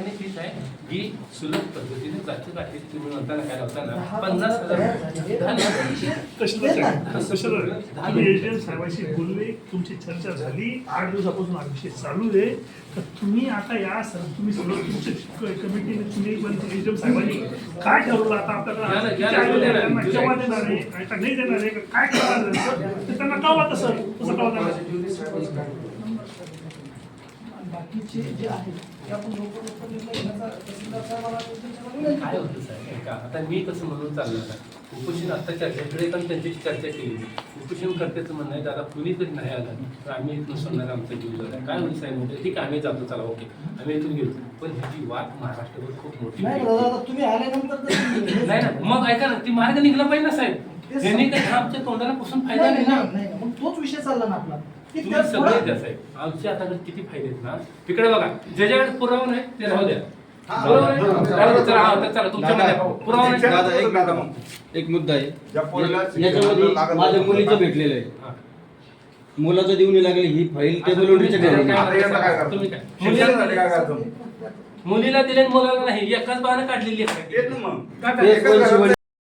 मागणी तीच आहे ही सुलभ पद्धतीने जाती गाठी तुम्ही म्हणताना काय दहा पन्नास हजार साहेबांशी बोलले तुमची चर्चा झाली आठ दिवसापासून हा विषय चालू आहे. तर तुम्ही आता या सर तुम्ही सगळं तुमच्या कमिटीने तुम्ही पण एजंट साहेबांनी काय ठरवलं आता आपल्याला? केव्हा देणार आहे? काय का नाही देणार आहे का काय करणार त्यांना कळवा तसं तसं कळवा बाकीचे जे आहेत ते आपण लवकर लवकर निर्णय घेण्याचा तहसीलदार विनंती काय. होतं साहेब? ऐका आता मी कसं म्हणून चाललं आता उपोषण आता चर्चेकडे पण त्यांची चर्चा केली. उपोषण करतेचं म्हणणं आहे दादा कुणी तरी नाही आलं. तर आम्ही इथून सोडणार आमचा जीव जाणार काय होईल साहेब म्हणजे ठीक आहे आम्ही जातो चला ओके. आम्ही इथून घेऊ. पण ह्याची वाट महाराष्ट्रभर खूप मोठी नाही आहे. दादा आता तुम्ही आल्यानंतर तर तुम्ही- नाही ना मग ऐका ना ती मार्ग निघला पाहिजे ना साहेब. तेच यांनी काही आमच्या तोंडाला पासून फायदा नाही, नाही ना नाही, मग तोच विषय चालला ना आपला. तुम्ही सगळे आता किती फायदे आहेत ना? तिकडे बघा ज्याच्याकडे पुरावा नाही ते राहू द्या. पुरावा नाही? राहू द्या. चला हा, तर चला तुमच्या मध्ये पुरावा नाही? दादा एक मिनिट एक मुद्दा पोरीला आहे याच्यामध्ये माझ्या. मुलीचं भेटलेलं आहे. हा. मुलाचं देऊन लागले ही फाईल टेबल तुम्ही काय-? तुम्ही काय? मुलीला दिले मुलाला नाही. एकाच बाहेर काढलेली आहे. ना मग.